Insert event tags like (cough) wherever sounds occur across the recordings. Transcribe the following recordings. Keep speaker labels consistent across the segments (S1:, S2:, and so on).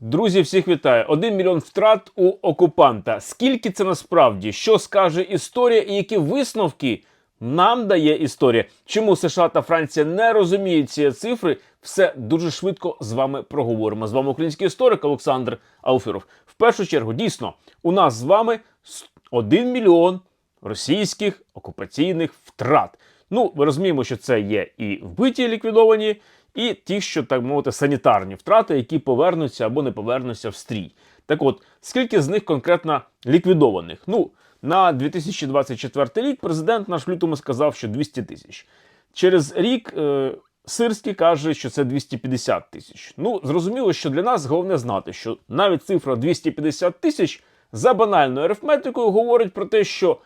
S1: Друзі, всіх вітаю. Один мільйон втрат у окупанта. Скільки це насправді? Що скаже історія і які висновки нам дає історія? Чому США та Франція не розуміють ці цифри? Все дуже швидко з вами проговоримо. З вами український історик Олександр Алфіров. В першу чергу, дійсно, у нас з вами 1 мільйон російських окупаційних втрат. Ну, ми розуміємо, що це є і вбиті, ліквідовані, і ті, що так мовити, санітарні втрати, які повернуться або не повернуться в стрій. Так от, скільки з них конкретно ліквідованих? Ну, на 2024 рік президент наш в лютому сказав, що 200 тисяч. Через рік е, Сирський каже, що це 250 тисяч. Ну, зрозуміло, що для нас головне знати, що навіть цифра 250 тисяч за банальною арифметикою говорить про те, що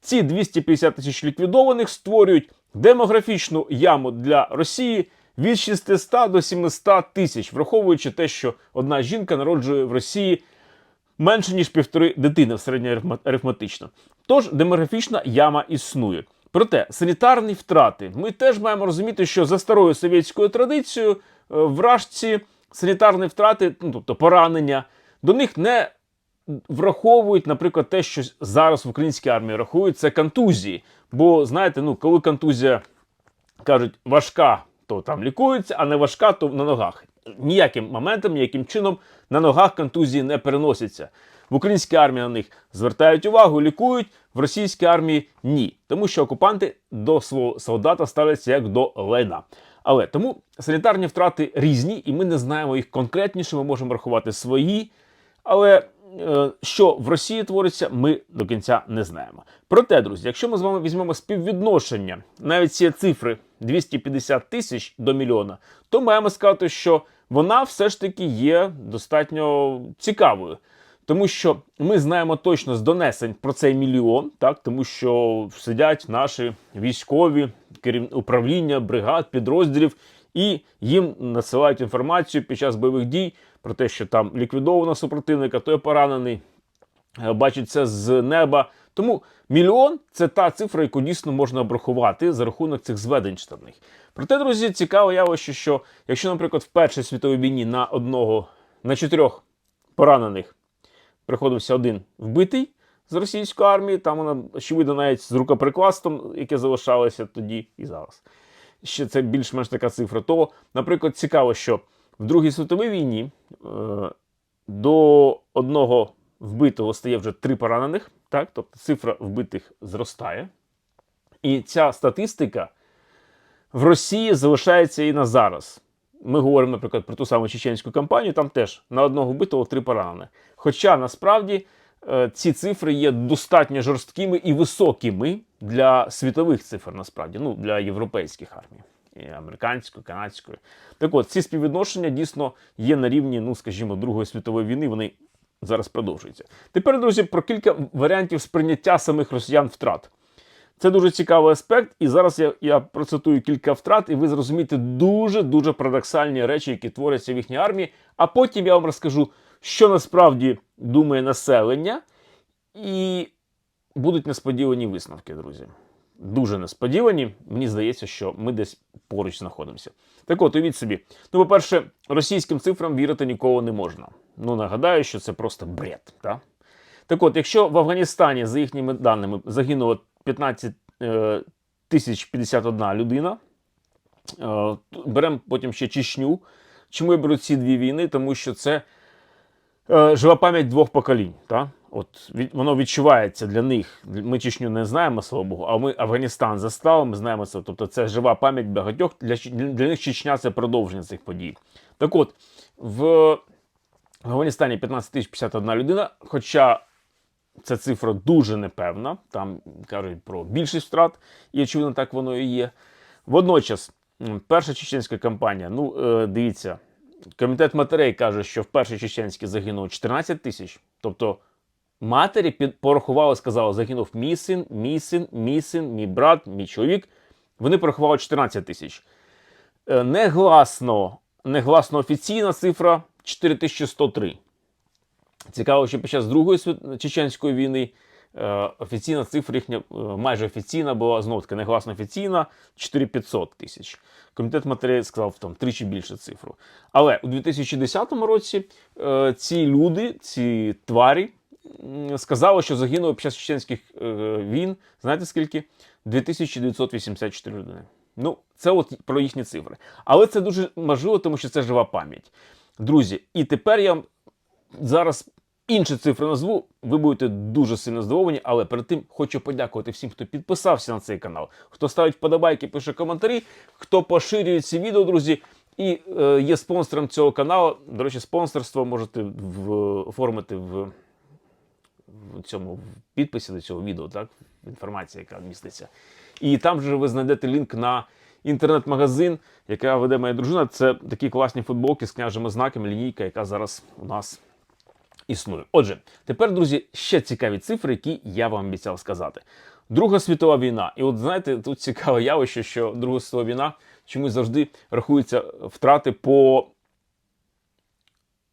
S1: ці 250 тисяч ліквідованих створюють демографічну яму для Росії від 600 до 700 тисяч, враховуючи те, що одна жінка народжує в Росії менше ніж півтори дитини в середньоарифметично. Тож демографічна яма існує. Проте санітарні втрати ми теж маємо розуміти, що за старою совєтською традицією е, вражці санітарні втрати, ну тобто поранення, до них не враховують, наприклад, те, що зараз в українській армії рахують, це контузії. Бо знаєте, ну коли контузія кажуть важка, то там лікується, а не важка, то на ногах. Ніяким моментом, ніяким чином на ногах контузії не переносяться. В українській армії на них звертають увагу, лікують, в російській армії ні. Тому що окупанти до свого солдата ставляться як до лайна. Але тому санітарні втрати різні, і ми не знаємо їх конкретніше, ми можемо рахувати свої. Але що в Росії твориться, ми до кінця не знаємо. Проте, друзі, якщо ми з вами візьмемо співвідношення навіть ці цифри 250 тисяч до мільйона, то маємо сказати, що вона все ж таки є достатньо цікавою. Тому що ми знаємо точно з донесень про цей мільйон, так тому що сидять наші військові управління, бригад, підрозділів, і їм надсилають інформацію під час бойових дій про те, що там ліквідовано супротивника, той поранений, е, бачить це з неба. Тому мільйон це та цифра, яку дійсно можна обрахувати за рахунок цих зведень штабних. Проте, друзі, цікаве явище, що якщо, наприклад, в Першій світовій війні на одного на чотирьох поранених приходився один вбитий з російської армії, там вона очевидно навіть з рукоприкладством, яке залишалося тоді і зараз. Ще це більш-менш така цифра. То, наприклад, цікаво, що в Другій світовій війні е, до одного вбитого стає вже три поранених, так? тобто цифра вбитих зростає. І ця статистика в Росії залишається і на зараз. Ми говоримо, наприклад, про ту саму чеченську кампанію, там теж на одного вбитого три поранених. Хоча насправді е, ці цифри є достатньо жорсткими і високими для світових цифр, насправді, ну для європейських армій, і американської, канадської. Так от, ці співвідношення дійсно є на рівні, ну скажімо, Другої світової війни. Вони зараз продовжуються. Тепер, друзі, про кілька варіантів сприйняття самих росіян втрат. Це дуже цікавий аспект, і зараз я я процитую кілька втрат, і ви зрозумієте дуже-дуже парадоксальні речі, які творяться в їхній армії. А потім я вам розкажу, що насправді думає населення, і будуть несподівані висновки, друзі. Дуже несподівані. Мені здається, що ми десь поруч знаходимося. Так от, уявіть собі. Ну, по-перше, російським цифрам вірити ніколи не можна. Ну, нагадаю, що це просто бред. Так, так от, якщо в Афганістані, за їхніми даними, загинуло 15 е, тисяч 51 людина. Е, беремо потім ще Чечню. Чому я беру ці дві війни? Тому що це е, жива пам'ять двох поколінь. Та? От від, Воно відчувається для них. Ми Чечню не знаємо, слава Богу, а ми Афганістан застали, ми знаємо це. Тобто це жива пам'ять багатьох. Для, для них Чечня це продовження цих подій. Так от, в Афганістані 15 тисяч 51 людина, хоча ця цифра дуже непевна. Там кажуть про більшість втрат, і очевидно, так воно і є. Водночас, перша чеченська кампанія, ну е, дивіться, комітет матерей каже, що в першій чеченській загинуло 14 тисяч. Тобто матері під, порахували, сказали, загинув мій син, мій син, мій син, мій брат, мій чоловік. Вони порахували 14 тисяч. Е, негласно, негласно офіційна цифра 4103. Цікаво, що під час Другої Чеченської війни Е, Офіційна цифра їхня е, майже офіційна була знову таки негласно офіційна 4500 тисяч. Комітет матеріалів сказав там тричі більше цифру. Але у 2010 році ці люди, ці тварі, м, сказали, що загинуло під час чеченських е, війн. Знаєте скільки? 2984 людини. Ну, це от про їхні цифри. Але це дуже важливо, тому що це жива пам'ять. Друзі, і тепер я зараз інші цифри назву. Ви будете дуже сильно здивовані, але перед тим хочу подякувати всім, хто підписався на цей канал, хто ставить вподобайки, пише коментарі, хто поширює ці відео, друзі. І е, є спонсором цього каналу. До речі, спонсорство можете в, оформити в, в цьому в підписі до цього відео, так? Інформація, яка міститься. І там же ви знайдете лінк на інтернет-магазин, яка веде моя дружина. Це такі класні футболки з княжими знаками, лінійка, яка зараз у нас існує. Отже, тепер, друзі, ще цікаві цифри, які я вам обіцяв сказати. Друга світова війна. І от знаєте, тут цікаве явище, що Друга світова війна чомусь завжди рахуються втрати по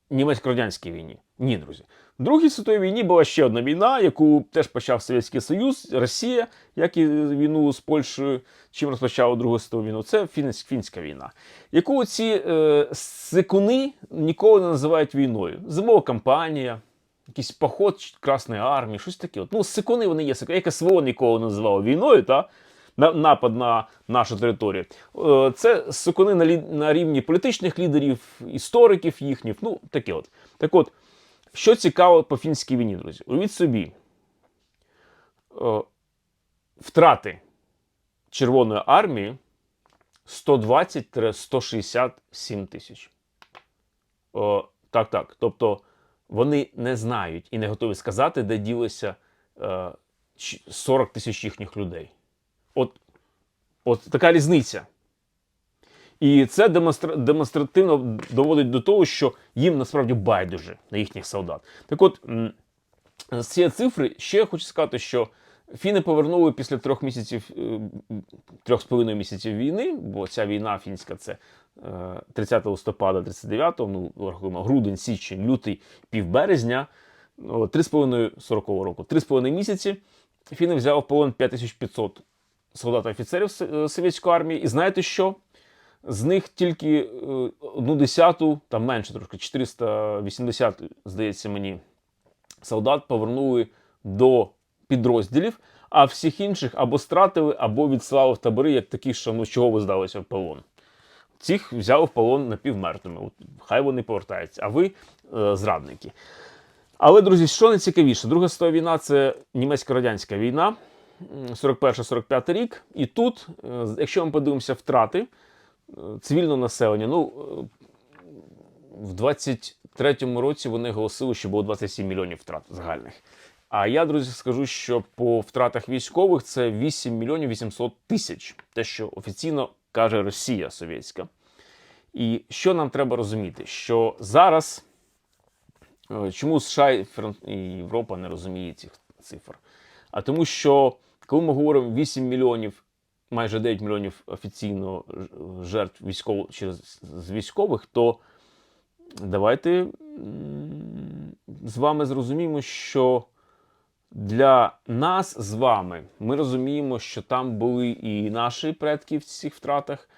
S1: німецько-радянській війні. Ні, друзі. Другій світовій війні була ще одна війна, яку теж почав Совєтський Союз, Росія, як і війну з Польщею, чим розпочала Другу світову війну. Це фінська війна, яку ці е, сикуни ніколи не називають війною. Зимова кампанія, якийсь поход Красної армії, щось таке. От, ну, сикуни вони є сикуни. Як СВО ніколи не називало війною, та? на- напад на нашу територію. Е, Це сукони на, лі- на рівні політичних лідерів, істориків їхніх. Ну, таке от. Так от, що цікаво по фінській війні, друзі? Уявіть собі, е, втрати Червоної армії 120-167 тисяч. О, так, так. Тобто вони не знають і не готові сказати, де ділися е, 40 тисяч їхніх людей. От, от така різниця. І це демонстра... демонстративно доводить до того, що їм насправді байдуже на їхніх солдат. Так от, з цієї цифри ще хочу сказати, що фіни повернули після трьох місяців, е, трьох з половиною місяців війни, бо ця війна фінська це е, 30 листопада 39-го, ну, рахуємо, грудень, січень, лютий, півберезня, о, 3,5 року. Три з половиною місяці фіни взяли в полон 5500 солдат-офіцерів е, совєтської армії. І знаєте що? З них тільки е, одну десяту, там менше трошки, 480, здається мені, солдат повернули до підрозділів, а всіх інших або стратили, або відслали в табори, як такі, що ну чого ви здалися в полон. Цих взяли в полон напівмертвими. От, хай вони повертаються, а ви е, зрадники. Але, друзі, що найцікавіше, Друга світова війна це німецько-радянська війна, м, 41-45 рік. І тут, е, якщо ми подивимося втрати цивільного населення, ну е, в 23-му році вони оголосили, що було 27 мільйонів втрат загальних. А я, друзі, скажу, що по втратах військових це 8 мільйонів 800 тисяч, те, що офіційно каже Росія совєтська. І що нам треба розуміти? Що зараз Е, Чому США і Європа не розуміє цих цифр? А тому, що коли ми говоримо 8 мільйонів, майже 9 мільйонів офіційно жертв військово, через з військових, то давайте з вами зрозуміємо, що для нас з вами ми розуміємо, що там були і наші предки в цих втратах.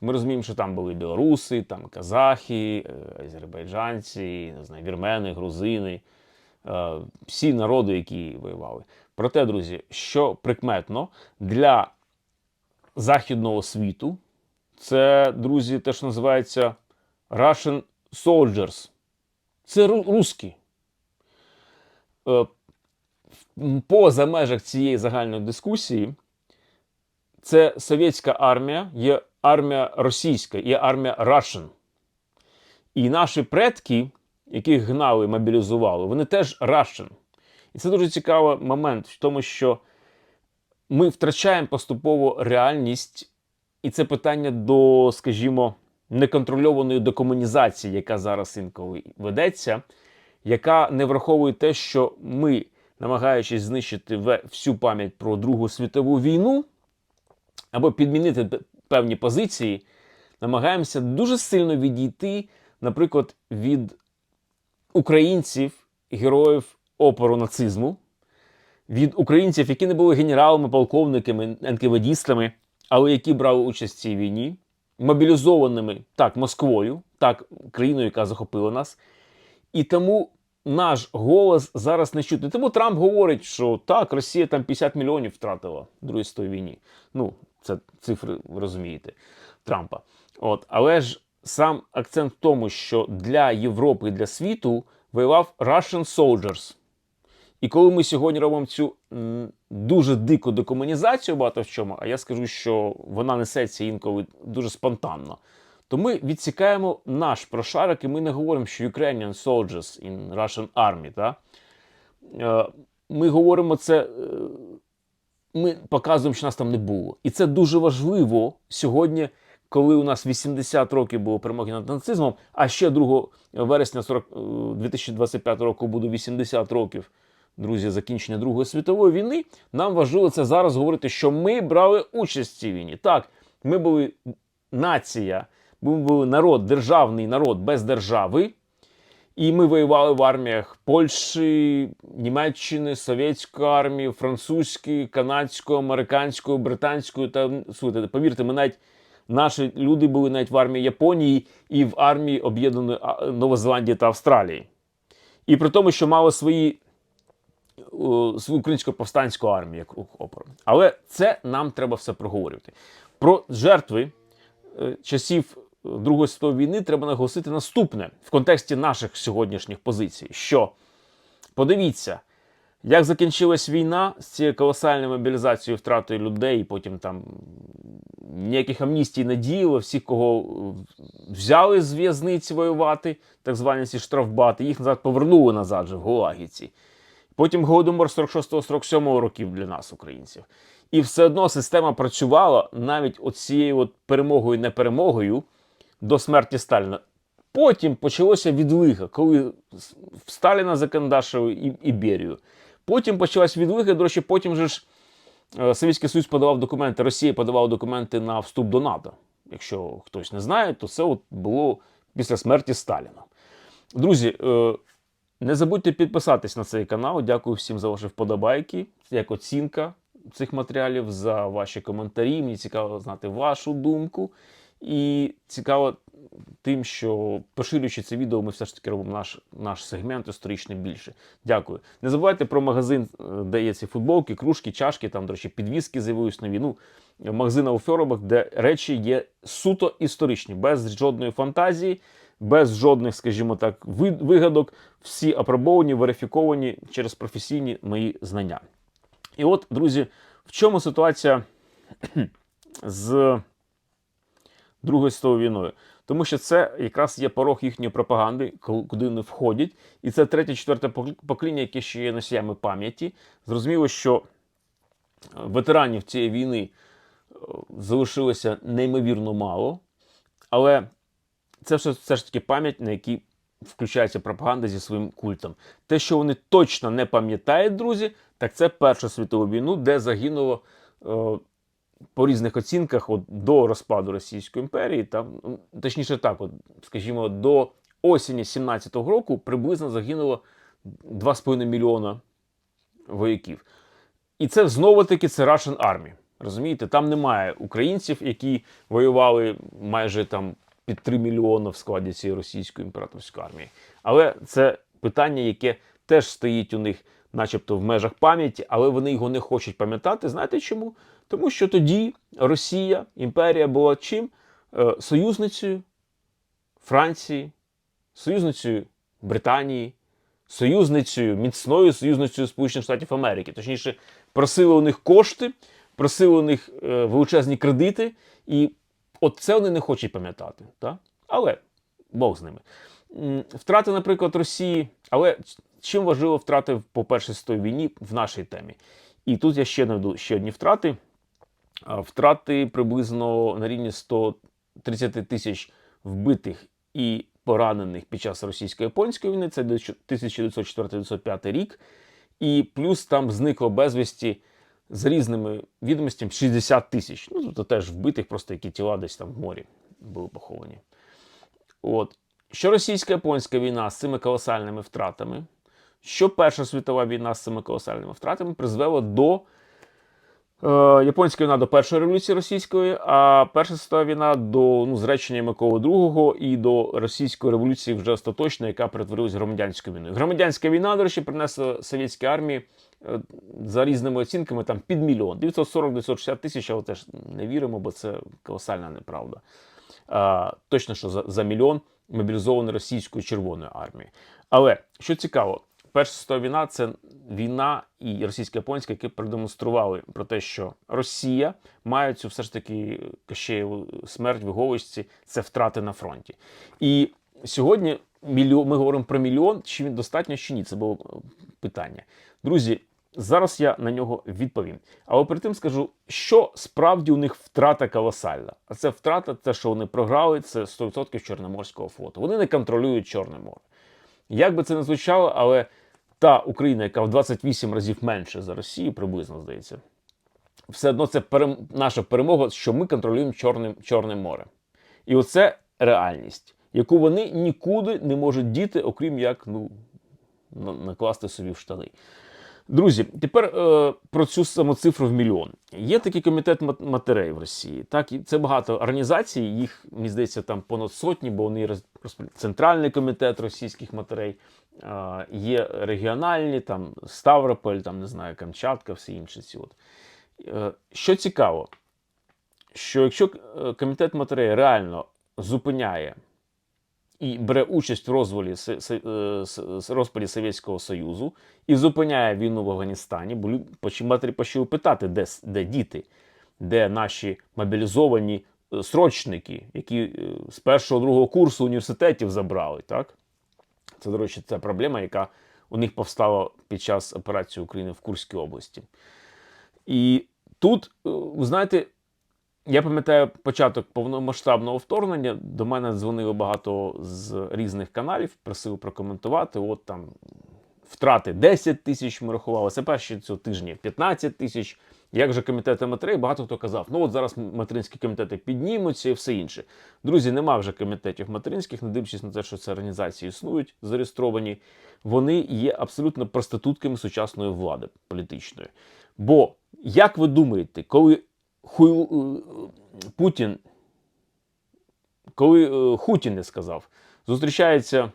S1: Ми розуміємо, що там були білоруси, там казахи, е, азербайджанці, не знаю, вірмени, грузини, е, всі народи, які воювали. Проте, друзі, що прикметно для західного світу, це, друзі, те, що називається Russian Soldiers. Це ру- русські. Е, Поза межах цієї загальної дискусії, це совєтська армія, є армія російська, є армія Russian. І наші предки, яких гнали, мобілізували, вони теж Russian. І це дуже цікавий момент в тому, що ми втрачаємо поступово реальність, і це питання до, скажімо, неконтрольованої декомунізації, яка зараз інколи ведеться, яка не враховує те, що ми, намагаючись знищити всю пам'ять про Другу світову війну, або підмінити певні позиції, намагаємося дуже сильно відійти, наприклад, від українців, героїв опору нацизму, від українців, які не були генералами, полковниками, НКВДістами, але які брали участь в цій війні, мобілізованими так Москвою, так країною, яка захопила нас. І тому наш голос зараз не чути. Тому Трамп говорить, що так, Росія там 50 мільйонів втратила в Другій світовій війні. Ну, це цифри, розумієте, Трампа. От, але ж сам акцент в тому, що для Європи і для світу воював Russian Soldiers. І коли ми сьогодні робимо цю дуже дику декомунізацію багато в чому, а я скажу, що вона несеться інколи дуже спонтанно, то ми відсікаємо наш прошарок, і ми не говоримо, що Ukrainian soldiers in Russian army. Та? Е, Ми говоримо це, е, ми показуємо, що нас там не було. І це дуже важливо сьогодні, коли у нас 80 років було перемоги над нацизмом, а ще 2 вересня 40, е, 2025 року буде 80 років друзі, закінчення Другої світової війни, нам важливо це зараз говорити, що ми брали участь в цій війні. Так, ми були нація, ми були народ, державний народ без держави. І ми воювали в арміях Польщі, Німеччини, Совєтської армії, французької, канадської, американської, британської. Та слухайте, повірте, ми навіть наші люди були навіть в армії Японії і в армії Об'єднаної Новозеландії та Австралії. І при тому, що мали свої о, свою українську повстанську армію як опору. Але це нам треба все проговорювати. Про жертви е, часів Другої світової війни треба наголосити наступне в контексті наших сьогоднішніх позицій. Що подивіться, як закінчилась війна з цією колосальною мобілізацією втратою людей, потім там ніяких амністій не діяло, всіх, кого е, взяли з в'язниці воювати, так звані ці штрафбати, їх назад повернули назад же в Гулагіці. Потім голодомор 46-47 років для нас, українців. І все одно система працювала навіть от цією от перемогою неперемогою до смерті Сталіна. Потім почалося відлига, коли Сталіна законодавшили і, і Берію. Потім почалась відлига, до речі, потім же ж е, Совєтський Союз подавав документи, Росія подавала документи на вступ до НАТО. Якщо хтось не знає, то це от було після смерті Сталіна. Друзі, е, не забудьте підписатись на цей канал. Дякую всім за ваші вподобайки, як оцінка цих матеріалів, за ваші коментарі. Мені цікаво знати вашу думку. І цікаво тим, що поширюючи це відео, ми все ж таки робимо наш наш сегмент історичний більше. Дякую. Не забувайте про магазин, е, де є ці футболки, кружки, чашки, там, до речі, підвіски з'явились нові. Ну, магазин у Фьоробах, де речі є суто історичні, без жодної фантазії, без жодних, скажімо так, вигадок. Всі апробовані, верифіковані через професійні мої знання. І от, друзі, в чому ситуація (clears throat) з Другою світовою війною? Тому що це якраз є порог їхньої пропаганди, куди вони входять. І це третє, четверте покоління, яке ще є носіями пам'яті. Зрозуміло, що ветеранів цієї війни залишилося неймовірно мало, але це все, все ж таки пам'ять, на якій включається пропаганда зі своїм культом. Те, що вони точно не пам'ятають, друзі, так це Перша світова війну, де загинуло е, по різних оцінках от, до розпаду Російської імперії, там, точніше так, от, скажімо, до осені 17-го року приблизно загинуло 2,5 мільйона вояків. І це знову-таки це Russian Army. Розумієте, там немає українців, які воювали майже там під 3 мільйони в складі цієї російської імператорської армії. Але це питання, яке теж стоїть у них, начебто, в межах пам'яті, але вони його не хочуть пам'ятати. Знаєте чому? Тому що тоді Росія, імперія була чим? Е, союзницею Франції, союзницею Британії, союзницею, міцною союзницею Сполучених Штатів Америки. Точніше, просили у них кошти, просили у них е, величезні кредити, і от це вони не хочуть пам'ятати. Так? Але Бог з ними. Втрати, наприклад, Росії, але чим важливо втрати по першій світовій війні в нашій темі? І тут я ще наведу ще одні втрати. Втрати приблизно на рівні 130 тисяч вбитих і поранених під час російсько-японської війни, це 1904-1905 рік. І плюс там зникло безвісті з різними відомостями 60 тисяч. Ну, тобто теж вбитих, просто які тіла десь там в морі були поховані. От. Що російсько-японська війна з цими колосальними втратами, що Перша світова війна з цими колосальними втратами призвела до е, японська війна до першої революції російської, а Перша світова війна до ну, зречення Миколи II і до російської революції вже остаточно, яка перетворилась в громадянську війну. Громадянська війна, до речі, принесла совєтській армії е, за різними оцінками там під мільйон 940-960 тисяч, але теж не віримо, бо це колосальна неправда. А, точно, що за, за мільйон мобілізований російською Червоною армією. Але що цікаво, Перша світова війна це війна і російсько-японська, які продемонстрували про те, що Росія має цю все ж таки Кощеєву смерть в Іговичці, це втрати на фронті. І сьогодні мільйон, ми говоримо про мільйон, чи він достатньо, чи ні. Це було питання. Друзі, зараз я на нього відповім. Але перед тим скажу, що справді у них втрата колосальна. А це втрата, те, що вони програли, це 100% Чорноморського флоту. Вони не контролюють Чорне море. Як би це не звучало, але та Україна, яка в 28 разів менше за Росію, приблизно здається, все одно це перем... наша перемога, що ми контролюємо Чорне, Чорне море. І оце реальність, яку вони нікуди не можуть діти, окрім як ну, накласти собі в штани. Друзі, тепер е, про цю саму цифру в мільйон. Є такий комітет матерей в Росії. Так, і це багато організацій, їх, мені здається, там понад сотні, бо вони роз- центральний комітет російських матерей, е, є регіональні, там Ставрополь, там не знаю, Камчатка, всі інші ці. От. Е, що цікаво, що якщо е, комітет матерей реально зупиняє і бере участь в розвалі е, розпаді Совєтського Союзу і зупиняє війну в Афганістані, бо матері почали питати, де, де діти, де наші мобілізовані е, срочники, які е, з першого другого курсу університетів забрали. Так? Це, до речі, це проблема, яка у них повстала під час операції України в Курській області. І тут, знаєте, я пам'ятаю початок повномасштабного вторгнення. До мене дзвонило багато з різних каналів, просили прокоментувати. От там втрати 10 тисяч ми рахували. Це перші цього тижні 15 тисяч. Як же комітети матерей, багато хто казав, ну от зараз материнські комітети піднімуться і все інше. Друзі, нема вже комітетів материнських, не дивлячись на те, що ці організації існують, зареєстровані. Вони є абсолютно проститутками сучасної влади політичної. Бо, як ви думаєте, коли Хуй, е, Путін, коли е, Хутін не сказав, зустрічається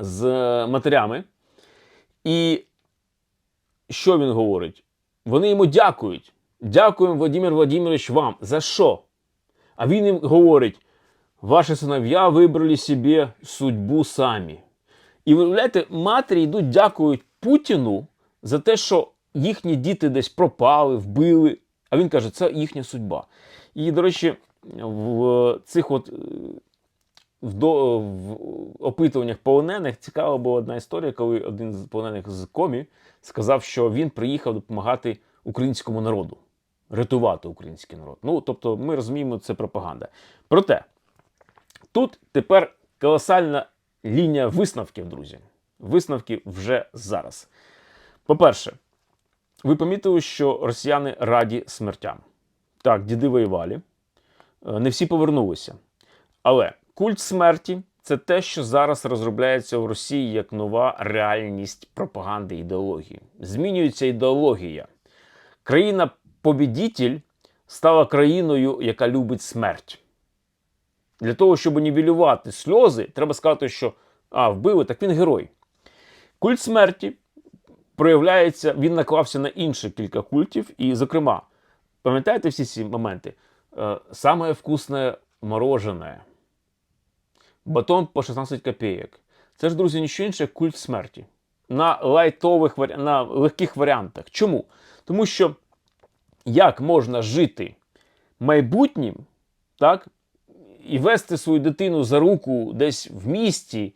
S1: з матерями, і що він говорить? Вони йому дякують. Дякуємо, Владимир Владимирович, вам. За що? А він їм говорить: ваші синов'я вибрали собі судьбу самі. І виявляєте, матері йдуть, дякують Путіну за те, що їхні діти десь пропали, вбили. А він каже, це їхня судьба. І, до речі, в цих от е, в, до, в опитуваннях полонених цікава була одна історія, коли один з полонених з комі сказав, що він приїхав допомагати українському народу, рятувати український народ. Ну, тобто, ми розуміємо, це пропаганда. Проте, тут тепер колосальна лінія висновків, друзі. Висновки вже зараз. По-перше, ви помітили, що росіяни раді смертям. Так, діди воювали, е, не всі повернулися. Але культ смерті це те, що зараз розробляється в Росії як нова реальність пропаганди ідеології. Змінюється ідеологія. Країна-побідітель стала країною, яка любить смерть. Для того, щоб нівелювати сльози, треба сказати, що а, вбили, так він герой. Культ смерті проявляється, він наклався на інші кілька культів. І, зокрема, пам'ятаєте всі ці моменти? Е, Саме вкусне морожене, батон по 16 копійок. Це ж, друзі, нічого інше, як культ смерті. На лайтових на легких варіантах. Чому? Тому що як можна жити майбутнім, так, і вести свою дитину за руку десь в місті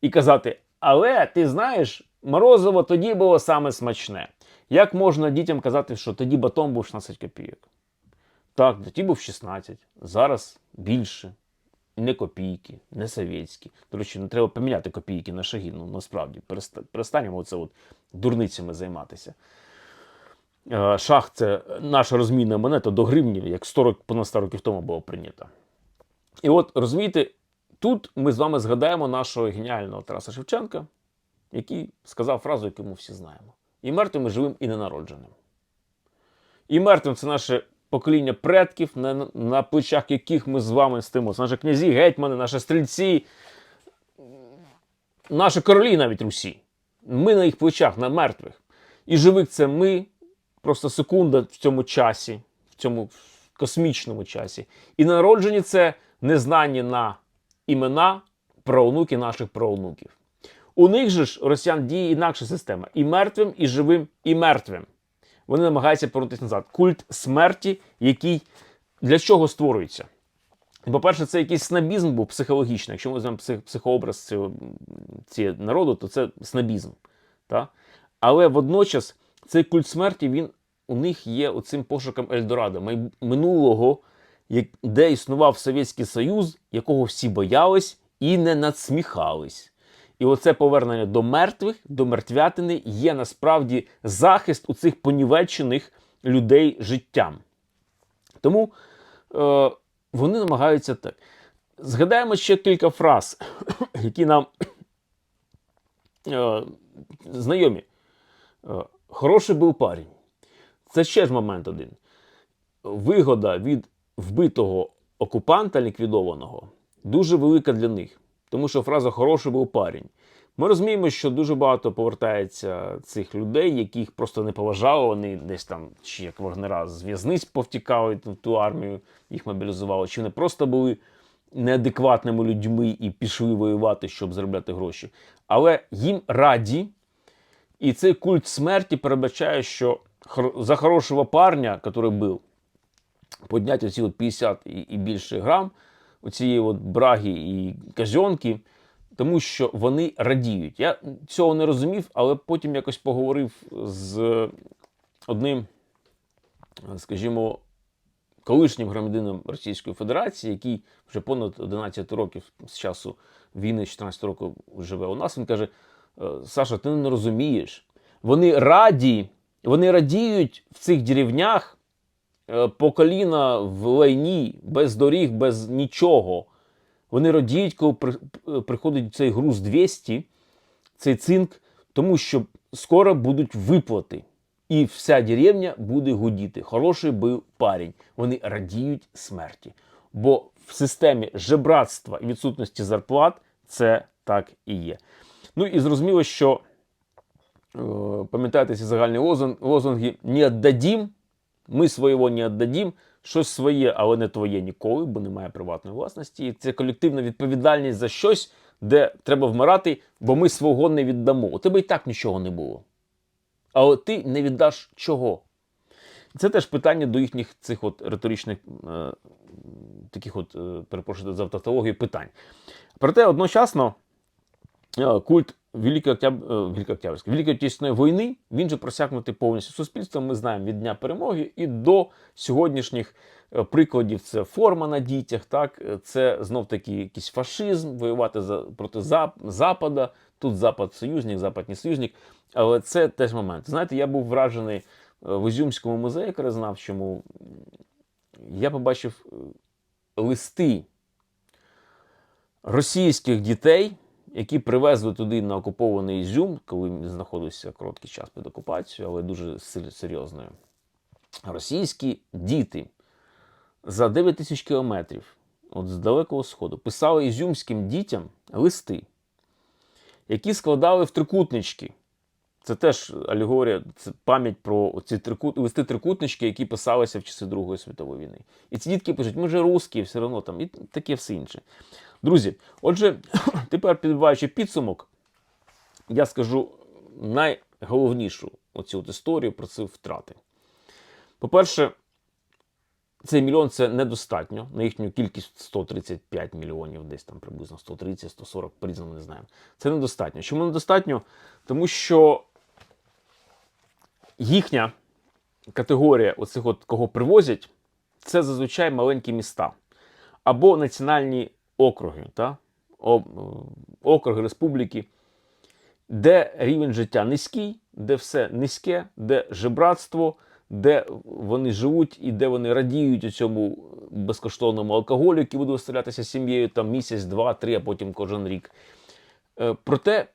S1: і казати: але ти знаєш, морозиво тоді було саме смачне. Як можна дітям казати, що тоді батон був 16 копійок? Так, тоді був 16, зараз більше. Не копійки, не совєтські. До речі, не треба поміняти копійки на шаги. Ну насправді переста- перестанемо це от дурницями займатися. Е, Шах це наша розмінна монета до гривні, як 100 років, понад 100 років тому було прийнято. І от розумієте, тут ми з вами згадаємо нашого геніального Тараса Шевченка, який сказав фразу, яку ми всі знаємо: і мертвим, і живим, і ненародженим. І мертвим це наше покоління предків, на, на плечах яких ми з вами. Це наші князі, гетьмани, наші стрільці, наші королі навіть Русі. Ми на їх плечах, на мертвих. І живих це ми, просто секунда в цьому часі, в цьому космічному часі. І народжені це незнані на імена правонуки наших правонуків. У них же ж росіян діє інакша система: і мертвим, і живим, і мертвим. Вони намагаються повернутися назад. Культ смерті, який для чого створюється? По-перше, це якийсь снобізм був психологічний. Якщо ми візьмемо психообраз цього, цього народу, то це снобізм. Та? Але водночас цей культ смерті він у них є оцим пошуком Ельдорадо, минулого, де існував Совєтський Союз, якого всі боялись і не надсміхались. І оце повернення до мертвих, до мертвятини є насправді захист у цих понівечених людей життям. Тому е, вони намагаються так. Згадаємо ще кілька фраз, (coughs) які нам (coughs) е, знайомі. Е, Хороший був парень. Це ще ж момент один. Вигода від вбитого окупанта ліквідованого дуже велика для них. Тому що фраза хороший був парень. Ми розуміємо, що дуже багато повертається цих людей, яких просто не поважали. Вони десь там, чи як вагнера з в'язниць повтікали в ту армію, їх мобілізували, чи вони просто були неадекватними людьми і пішли воювати, щоб заробляти гроші. Але їм раді, і цей культ смерті передбачає, що за хорошого парня, який був, подняти ці от 50 і, і більше грам, оцієї от браги і казьонки, тому що вони радіють. Я цього не розумів, але потім якось поговорив з одним, скажімо, колишнім громадянином Російської Федерації, який вже понад 11 років з часу війни, 14 років живе у нас. Він каже: «Е, Саша, ти не розумієш. Вони раді, вони радіють в цих деревнях по коліна в лайні, без доріг, без нічого. Вони радіють, коли е, приходить цей груз 200, цей цинк, тому що скоро будуть виплати. І вся деревня буде гудіти. Хороший був парень. Вони радіють смерті. Бо в системі жебратства і відсутності зарплат це так і є. Ну і зрозуміло, що е, пам'ятаєте ці загальні лозунги не віддадім, ми свого не віддадім, щось своє, але не твоє ніколи, бо немає приватної власності. І це колективна відповідальність за щось, де треба вмирати, бо ми свого не віддамо. У тебе і так нічого не було. Але ти не віддаш чого. Це теж питання до їхніх цих от риторичних, е, таких от, е, перепрошую за тавтологію питань. Проте одночасно е, культ Великої Октяб... е, Великооктябрьської, Великої Отечественної війни, він же просякнутий повністю суспільством. Ми знаємо від Дня перемоги і до сьогоднішніх е, прикладів. Це форма на дітях, так? е, це знов таки якийсь фашизм, воювати за, проти Зап... Запада. Тут Запад союзник, Запад не союзник. Але це теж момент. Знаєте, я був вражений в Ізюмському музеї краєзнавчому. Я побачив листи російських дітей, які привезли туди на окупований Ізюм, коли знаходився короткий час під окупацією, але дуже сер- серйозною. Російські діти за 9 тисяч кілометрів от з далекого сходу писали ізюмським дітям листи, які складали в трикутнички. Це теж алегорія, це пам'ять про ці трикут, листи трикутнички, які писалися в часи Другої світової війни. І ці дітки пишуть, ми же русські, все одно там, і таке все інше. Друзі, отже, тепер підбиваючи підсумок, я скажу найголовнішу оцю от історію про ці втрати. По-перше, цей мільйон це недостатньо. На їхню кількість 135 мільйонів, десь там приблизно 130, 140, по-різному не знаємо. Це недостатньо. Чому недостатньо? Тому що їхня категорія оцих от кого привозять, це зазвичай маленькі міста або національні округи, та? О- округи, республіки, де рівень життя низький, де все низьке, де жебратство, де вони живуть і де вони радіють у цьому безкоштовному алкоголю, який буде виставлятися сім'єю там місяць, два, три, а потім кожен рік. Е, Проте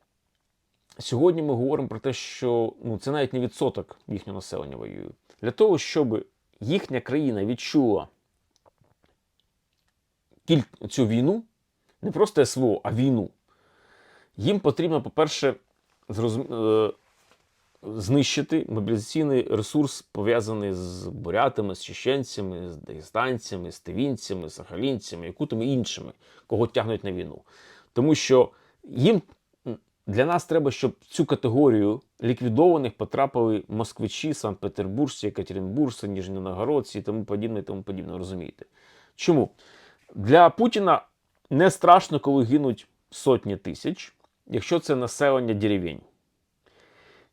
S1: сьогодні ми говоримо про те, що ну, це навіть не відсоток їхнього населення воює. Для того, щоб їхня країна відчула цю війну, не просто СВО, а війну, їм потрібно, по-перше, е, знищити мобілізаційний ресурс, пов'язаний з бурятами, з чеченцями, з дагестанцями, з тивінцями, сахалінцями, якутами іншими, кого тягнуть на війну. Тому що їм для нас треба, щоб цю категорію ліквідованих потрапили москвичі, Санкт-Петербуржці, Екатеринбуржці, Ніжньоногородці і тому подібне, і тому подібне. Розумієте? Чому? Для Путіна не страшно, коли гинуть сотні тисяч, якщо це населення деревень,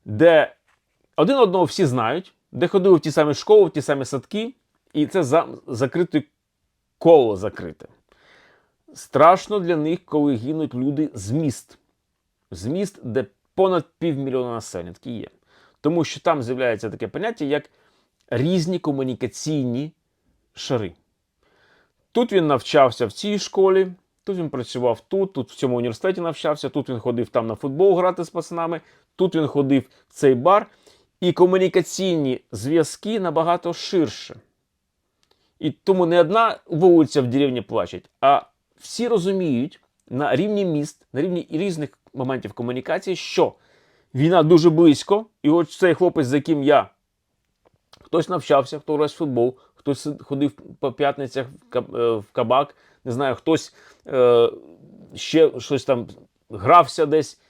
S1: де один одного всі знають, де ходили в ті самі школи, в ті самі садки, і це за, закрите коло закрите. Страшно для них, коли гинуть люди з міст. З міст, де понад півмільйона населення, такі є. Тому що там з'являється таке поняття, як різні комунікаційні шари. Тут він навчався в цій школі, тут він працював тут, тут в цьому університеті навчався, тут він ходив там на футбол грати з пацанами, тут він ходив в цей бар. І комунікаційні зв'язки набагато ширше. І тому не одна вулиця в деревні плачеть, а всі розуміють на рівні міст, на рівні різних моментів комунікації, що війна дуже близько, і от цей хлопець, з яким я хтось навчався, хто грав в футбол, хтось ходив по п'ятницях е, в кабак, не знаю, хтось е, ще щось там грався десь.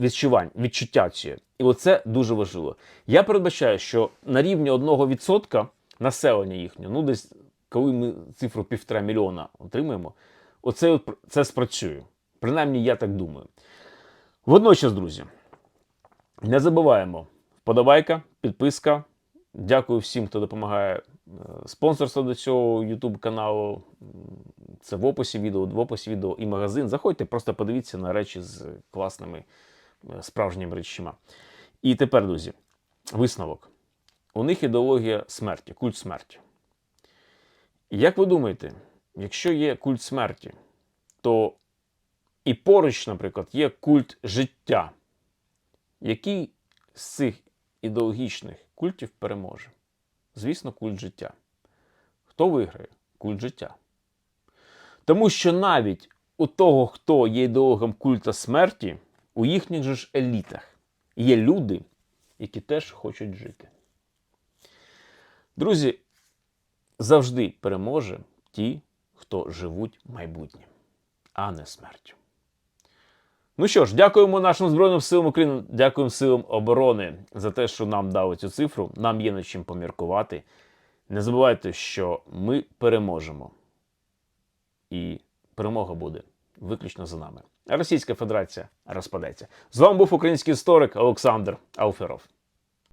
S1: Відчувань, відчуття ці. І оце дуже важливо. Я передбачаю, що на рівні 1% населення їхнього, ну десь коли ми цифру півтора мільйона отримаємо, оце це спрацює. Принаймні, я так думаю. Водночас, друзі, не забуваємо вподобайка, підписка. Дякую всім, хто допомагає спонсорство до цього YouTube каналу. Це в описі відео, в описі відео і магазин. Заходьте, просто подивіться на речі з класними е, справжніми речима. І тепер, друзі, висновок. У них ідеологія смерті, культ смерті. Як ви думаєте, якщо є культ смерті, то і поруч, наприклад, є культ життя, який з цих ідеологічних культів переможе? Звісно, культ життя. Хто виграє? Культ життя. Тому що навіть у того, хто є ідеологом культа смерті, у їхніх же ж елітах є люди, які теж хочуть жити. Друзі, завжди переможе ті, хто живуть майбутнім, а не смертю. Ну що ж, дякуємо нашим Збройним силам України, дякуємо силам оборони за те, що нам дали цю цифру. Нам є над чим поміркувати. Не забувайте, що ми переможемо. І перемога буде виключно за нами. Російська Федерація розпадеться. З вами був український історик Олександр Алферов.